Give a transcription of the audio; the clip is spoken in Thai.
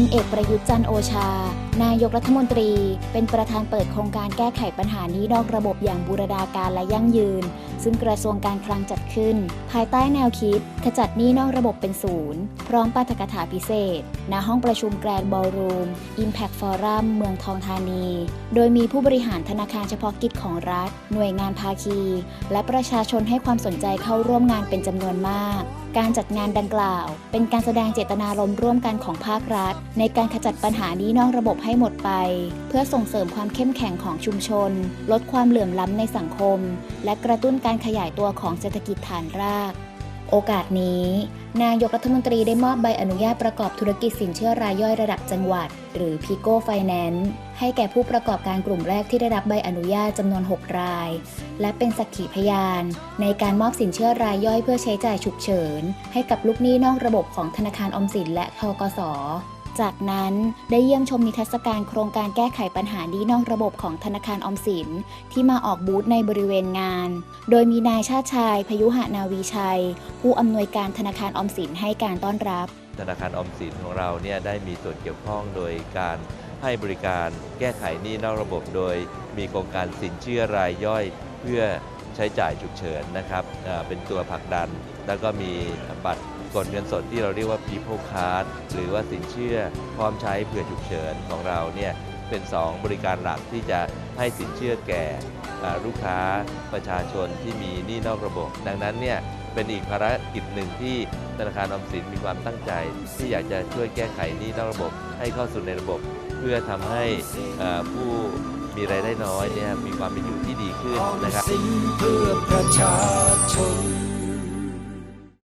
ลเอกประยุทธ์จันโอชา นายกรัฐมนตรี เป็นประธานเปิดโครงการแก้ไขปัญหานี้นอกระบบอย่างบูรณาการและยั่งยืน ซึ่งกระทรวงการคลังจัดขึ้น ภายใต้แนวคิด ขจัดหนี้นอกระบบเป็นศูนย์ พร้อมปาฐกถาพิเศษ ณ ห้องประชุมแกรนด์บอลรูม Impact Forum เมืองทองธานี โดยมีผู้บริหารธนาคารเฉพาะกิจของรัฐ หน่วยงานภาคี และประชาชนให้ความสนใจเข้าร่วมงานเป็นจำนวนมาก การจัดงานดังกล่าว เป็นการแสดงเจตนารมณ์ร่วมกันของภาครัฐ ในการขจัดปัญหานี้นอกระบบให้หมดไป เพื่อส่งเสริมความเข้มแข็งของชุมชน ลดความเหลื่อมล้ำในสังคม และกระตุ้นการขยายตัวของเศรษฐกิจฐานราก โอกาสนี้ นายกรัฐมนตรีได้มอบใบอนุญาตประกอบธุรกิจสินเชื่อรายย่อยระดับจังหวัด หรือ p ิโก้ไฟแนนซ์ให้แก่ผู้ประกอบการกลุ่มแรกที่ได้รับใบอนุญาตจำนวน 6 ราย และเป็นสักขีพยาน ในการมอบสินเชื่อรายย่อยเพื่อใช้จ่ายฉุกเฉิน ให้กับลูกหนี้นอกระบบของธนาคารออมสินและทกส จากนั้นได้เยี่ยมชมนิทรรศการโครงการแก้ไขปัญหานี้นอกระบบของธนาคารออมสิน ที่มาออกบูธในบริเวณงาน โดยมีนายชาติชาย พยุหนาวีชัย ผู้อำนวยการธนาคารออมสินให้การต้อนรับ ธนาคารออมสินของเราเนี่ยได้มีส่วนเกี่ยวข้องโดยการให้บริการแก้ไขหนี้นอกระบบโดย มีโครงการสินเชื่อรายย่อยเพื่อใช้จ่ายฉุกเฉินนะครับเป็นตัวผลักดัน แล้วก็มีบัตร กดเงินสดที่เราเรียกว่า People Card หรือว่าสินเชื่อพร้อมใช้เผื่อฉุกเฉินของเราเนี่ยเป็น 2 บริการหลักที่จะให้สินเชื่อแก่ลูกค้าประชาชนที่มีหนี้นอกระบบ ดังนั้นเนี่ยเป็นอีกภารกิจหนึ่งที่ธนาคารออมสินมีความตั้งใจ ที่อยากจะช่วยแก้ไขหนี้นอกระบบ ให้เข้าสู่ในระบบ เพื่อทำให้ผู้มีรายได้น้อยเนี่ยมีความเป็นอยู่ที่ดีขึ้นนะครับ